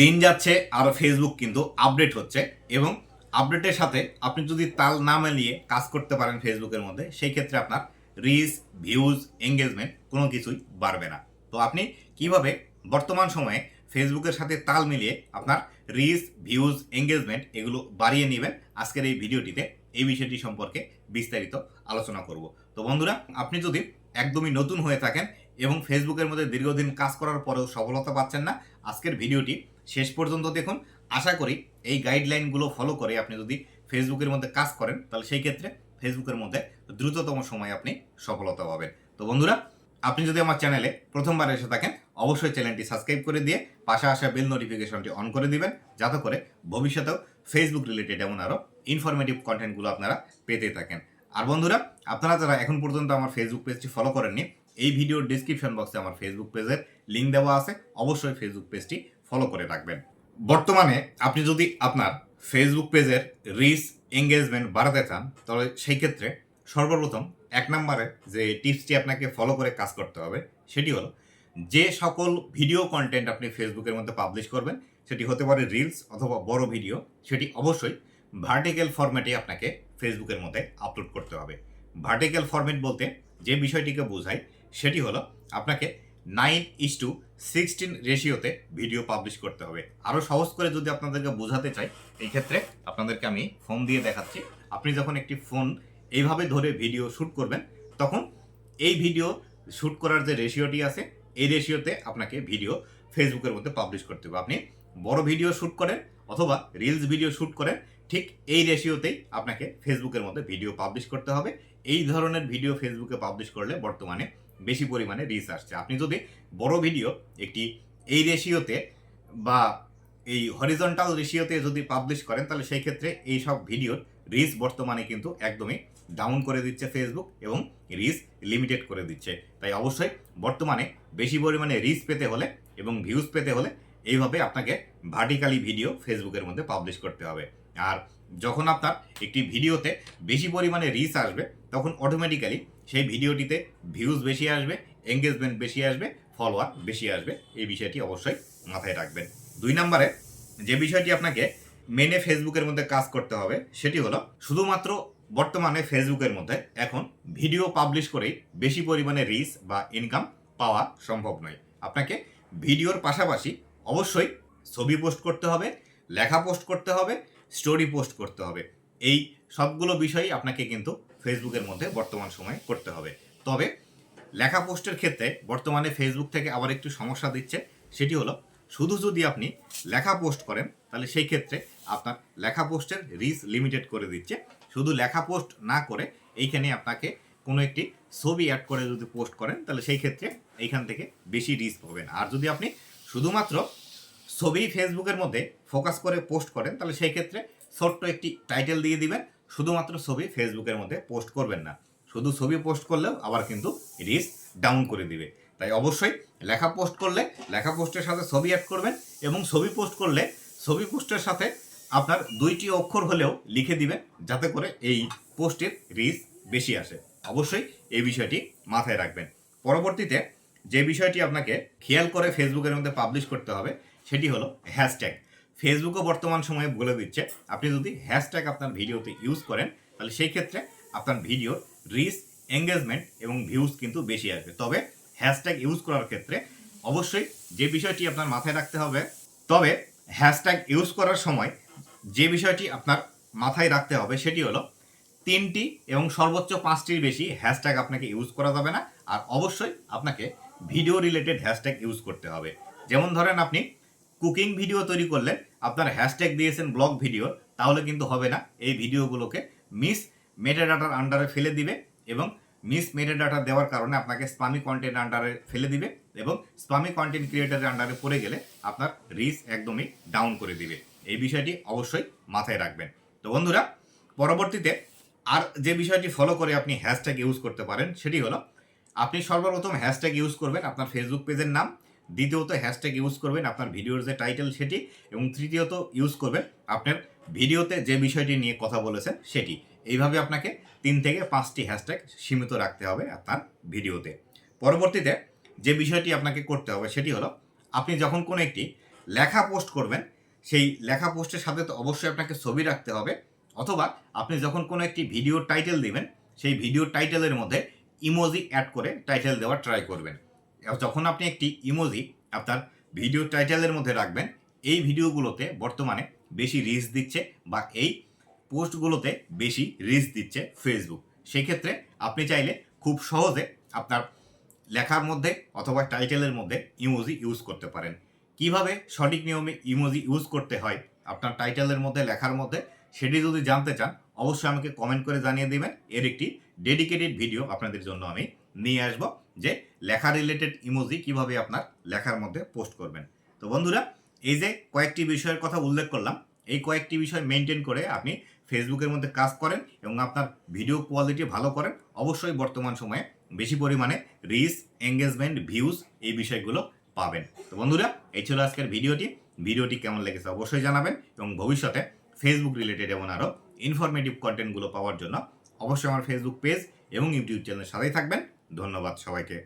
দিন যাচ্ছে, আর ফেসবুক কিন্তু আপডেট হচ্ছে এবং আপডেটের সাথে আপনি যদি তাল না মিলিয়ে কাজ করতে পারেন ফেসবুকের মধ্যে, সেই ক্ষেত্রে আপনার রিচ ভিউজ এঙ্গেজমেন্ট কোনো কিছুই বাড়বে না। তো আপনি কীভাবে বর্তমান সময়ে ফেসবুকের সাথে তাল মিলিয়ে আপনার রিচ ভিউজ এঙ্গেজমেন্ট এগুলো বাড়িয়ে নেবেন, আজকের এই ভিডিওটিতে এই বিষয়টি সম্পর্কে বিস্তারিত আলোচনা করব। তো বন্ধুরা, আপনি যদি একদমই নতুন হয়ে থাকেন এবং ফেসবুকের মধ্যে দীর্ঘদিন কাজ করার পরেও সফলতা পাচ্ছেন না, আজকের ভিডিওটি শেষ পর্যন্ত দেখুন। আশা করি এই গাইডলাইনগুলো ফলো করে আপনি যদি ফেসবুকের মধ্যে কাজ করেন, তাহলে সেই ক্ষেত্রে ফেসবুকের মধ্যে দ্রুততম সময়ে আপনি সফলতা পাবেন। তো বন্ধুরা, আপনি যদি আমার চ্যানেলে প্রথমবার এসে থাকেন, অবশ্যই চ্যানেলটি সাবস্ক্রাইব করে দিয়ে পাশে আসা বেল নোটিফিকেশনটি অন করে দিবেন, যাতে করে ভবিষ্যতেও ফেসবুক রিলেটেড এমন আরও ইনফরমেটিভ কন্টেন্টগুলো আপনারা পেতে থাকেন। আর বন্ধুরা, আপনারা যারা এখন পর্যন্ত আমার ফেসবুক পেজটি ফলো করেননি, এই ভিডিওর ডিসক্রিপশন বক্সে আমার ফেসবুক পেজের লিঙ্ক দেওয়া আছে। অবশ্যই ফেসবুক পেজটি ফলো করে রাখবেন। বর্তমানে আপনি যদি আপনার ফেসবুক পেজের রিচ এঙ্গেজমেন্ট বাড়াতে চান, তাহলে সেই ক্ষেত্রে সর্বপ্রথম এক নম্বরে যে টিপসটি আপনাকে ফলো করে কাজ করতে হবে, সেটি হলো যে সকল ভিডিও কন্টেন্ট আপনি ফেসবুকের মধ্যে পাবলিশ করবেন, সেটি হতে পারে রিলস অথবা বড় ভিডিও সেটি অবশ্যই ভার্টিক্যাল ফরম্যাটে আপনাকে ফেসবুকের মধ্যে আপলোড করতে হবে। ভার্টিক্যাল ফরম্যাট বলতে যে বিষয়টিকে বোঝায়, সেটি হলো আপনাকে নাইন ইস টু সিক্সটিন রেশিওতে ভিডিও পাবলিশ করতে হবে। আরও সহজ করে যদি আপনাদেরকে বোঝাতে চাই, এই ক্ষেত্রে আপনাদেরকে আমি ফোন দিয়ে দেখাচ্ছি। আপনি যখন একটি ফোন এইভাবে ধরে ভিডিও শ্যুট করবেন, তখন এই ভিডিও শ্যুট করার যে রেশিওটি আছে, এই রেশিওতে আপনাকে ভিডিও ফেসবুকের মধ্যে পাবলিশ করতে হবে। আপনি বড় ভিডিও শ্যুট করেন অথবা রিলস ভিডিও শ্যুট করেন, ঠিক এই রেশিওতেই আপনাকে ফেসবুকের মধ্যে ভিডিও পাবলিশ করতে হবে। এই ধরনের ভিডিও ফেসবুকে পাবলিশ করলে বর্তমানে বেশি পরিমাণে রিচ আসছে। আপনি যদি বড় ভিডিও একটি এই রেশিওতে বা এই হরিজন্টাল রেশিওতে যদি পাবলিশ করেন, তাহলে সেই ক্ষেত্রে এই সব ভিডিওর রিচ বর্তমানে কিন্তু একদমই ডাউন করে দিচ্ছে ফেসবুক এবং রিচ লিমিটেড করে দিচ্ছে। তাই অবশ্যই বর্তমানে বেশি পরিমাণে রিচ পেতে হলে এবং ভিউজ পেতে হলে এইভাবে আপনাকে ভার্টিক্যালি ভিডিও ফেসবুকের মধ্যে পাবলিশ করতে হবে। আর যখন আপনার একটি ভিডিওতে বেশি পরিমাণে রিচ আসবে, তখন অটোমেটিক্যালি সেই ভিডিওটিতে ভিউজ বেশি আসবে এঙ্গেজমেন্ট বেশি আসবে ফলোয়ার বেশি আসবে, এই বিষয়টি অবশ্যই মাথায় রাখবেন। দুই নম্বরে যে বিষয়টি আপনাকে মেনে ফেসবুকের মধ্যে কাজ করতে হবে, সেটি হলো শুধুমাত্র বর্তমানে ফেসবুকের মধ্যে এখন ভিডিও পাবলিশ করেই বেশি পরিমাণে রিচ বা ইনকাম পাওয়া সম্ভব নয়। আপনাকে ভিডিওর পাশাপাশি অবশ্যই ছবি পোস্ট করতে হবে, লেখা পোস্ট করতে হবে স্টোরি পোস্ট করতে হবে। এই সবগুলো বিষয়ই আপনাকে কিন্তু ফেসবুকের মধ্যে বর্তমান সময়ে করতে হবে। তবে লেখা পোস্টের ক্ষেত্রে বর্তমানে ফেসবুক থেকে আবার একটু সমস্যা দিচ্ছে, সেটি হলো শুধু যদি আপনি লেখা পোস্ট করেন, তাহলে সেই ক্ষেত্রে আপনার লেখা পোস্টের রিচ লিমিটেড করে দিচ্ছে। শুধু লেখা পোস্ট না করে এইখানে আপনাকে কোনো একটি ছবি অ্যাড করে যদি পোস্ট করেন, তাহলে সেই ক্ষেত্রে এইখান থেকে বেশি রিচ পাবেন। আর যদি আপনি শুধুমাত্র ছবি ফেসবুকের মধ্যে ফোকাস করে পোস্ট করেন, তাহলে সেই ক্ষেত্রে ছোট্ট একটি টাইটেল দিয়ে দিবেন শুধুমাত্র ছবি ফেসবুকের মধ্যে পোস্ট করবেন না। শুধু ছবি পোস্ট করলেও আবার কিন্তু রিচ ডাউন করে দিবে। তাই অবশ্যই লেখা পোস্ট করলে, লেখা পোস্টের সাথে ছবি অ্যাড করবেন এবং ছবি পোস্ট করলে ছবি পোস্টের সাথে আপনার দুইটি অক্ষর হলেও লিখে দিবেন যাতে করে এই পোস্টের রিচ বেশি আসে। অবশ্যই এই বিষয়টি মাথায় রাখবেন। পরবর্তীতে যে বিষয়টি আপনাকে খেয়াল করে ফেসবুকের মধ্যে পাবলিশ করতে হবে, সেটি হলো হ্যাশট্যাগ ফেসবুকও বর্তমান সময়ে বলে দিচ্ছে, আপনি যদি হ্যাশট্যাগ আপনার ভিডিওতে ইউজ করেন, তাহলে সেই ক্ষেত্রে আপনার ভিডিওর রিচ এঙ্গেজমেন্ট এবং ভিউজ কিন্তু বেশি আসবে। তবে হ্যাশট্যাগ ইউজ করার ক্ষেত্রে অবশ্যই যে বিষয়টি আপনার মাথায় রাখতে হবে, তবে হ্যাশট্যাগ ইউজ করার সময় যে বিষয়টি আপনার মাথায় রাখতে হবে সেটি হলো তিনটি এবং সর্বোচ্চ পাঁচটির বেশি হ্যাশট্যাগ আপনাকে ইউজ করা যাবে না, আর অবশ্যই আপনাকে ভিডিও রিলেটেড হ্যাশট্যাগ ইউজ করতে হবে। যেমন ধরেন আপনি কুকিং ভিডিও তৈরি করলেন আপনার হ্যাশট্যাগ দিয়েছেন ব্লগ ভিডিও তাহলে কিন্তু হবে না। এই ভিডিওগুলোকে মিস মেটাডাটার আন্ডারে ফেলে দিবে এবং মিস মেটাডাটা দেওয়ার কারণে আপনাকে স্পামি কন্টেন্ট আন্ডারে ফেলে দিবে এবং স্পামি কন্টেন্ট ক্রিয়েটারের আন্ডারে পড়ে গেলে আপনার রিচ একদমই ডাউন করে দিবে। এই বিষয়টি অবশ্যই মাথায় রাখবেন। তো বন্ধুরা, পরবর্তীতে আর যে বিষয়টি ফলো করে আপনি হ্যাশট্যাগ ইউজ করতে পারেন, সেটি হলো আপনি সর্বপ্রথম হ্যাশট্যাগ ইউজ করবেন। আপনার ফেসবুক পেজের নাম দ্বিতীয়ত হ্যাশট্যাগ ইউজ করবেন আপনার ভিডিওর যে টাইটেল সেটি এবং তৃতীয়ত ইউজ করবেন আপনার ভিডিওতে যে বিষয়টি নিয়ে কথা বলেছেন সেটি। এইভাবে আপনাকে তিন থেকে পাঁচটি হ্যাশট্যাগ সীমিত রাখতে হবে আপনার ভিডিওতে পরবর্তীতে যে বিষয়টি আপনাকে করতে হবে সেটি হলো, আপনি যখন কোনো একটি লেখা পোস্ট করবেন, সেই লেখা পোস্টের সাথে তো অবশ্যই আপনাকে ছবি রাখতে হবে, অথবা আপনি যখন কোনো একটি ভিডিও টাইটেল দিবেন, সেই ভিডিও টাইটেলের মধ্যে ইমোজি অ্যাড করে টাইটেল দেওয়ার ট্রাই করবেন। যখন আপনি একটি ইমোজি আপনার ভিডিও টাইটেলের মধ্যে রাখবেন, এই ভিডিওগুলোতে বর্তমানে বেশি রিচ দিচ্ছে বা এই পোস্টগুলোতে বেশি রিচ দিচ্ছে ফেসবুক সেই ক্ষেত্রে আপনি চাইলে খুব সহজে আপনার লেখার মধ্যে অথবা টাইটেলের মধ্যে ইমোজি ইউজ করতে পারেন। কীভাবে সঠিক নিয়মে ইমোজি ইউজ করতে হয়, আপনার টাইটেলের মধ্যে, লেখার মধ্যে, সেটি যদি জানতে চান, অবশ্যই আমাকে কমেন্ট করে জানিয়ে দেবেন। এর একটি ডেডিকেটেড ভিডিও আপনাদের জন্য আমি নিয়ে আসব যে লেখা রিলেটেড ইমোজি কীভাবে আপনার লেখার মধ্যে পোস্ট করবেন। তো বন্ধুরা, এই যে কয়েকটি বিষয়ের কথা উল্লেখ করলাম, এই কয়েকটি বিষয় মেনটেন করে আপনি ফেসবুকের মধ্যে কাজ করেন এবং আপনার ভিডিও কোয়ালিটি ভালো করেন। অবশ্যই বর্তমান সময়ে বেশি পরিমাণে রিচ এঙ্গেজমেন্ট ভিউজ এই বিষয়গুলো পাবেন। তো বন্ধুরা, এই ছিল আজকের ভিডিওটি। ভিডিওটি কেমন লেগেছে অবশ্যই জানাবেন এবং ভবিষ্যতে ফেসবুক রিলেটেড এমন আরও ইনফরমেটিভ কন্টেন্টগুলো পাওয়ার জন্য অবশ্যই আমার ফেসবুক পেজ এবং ইউটিউব চ্যানেলের সাথেই থাকবেন। ধন্যবাদ সবাইকে।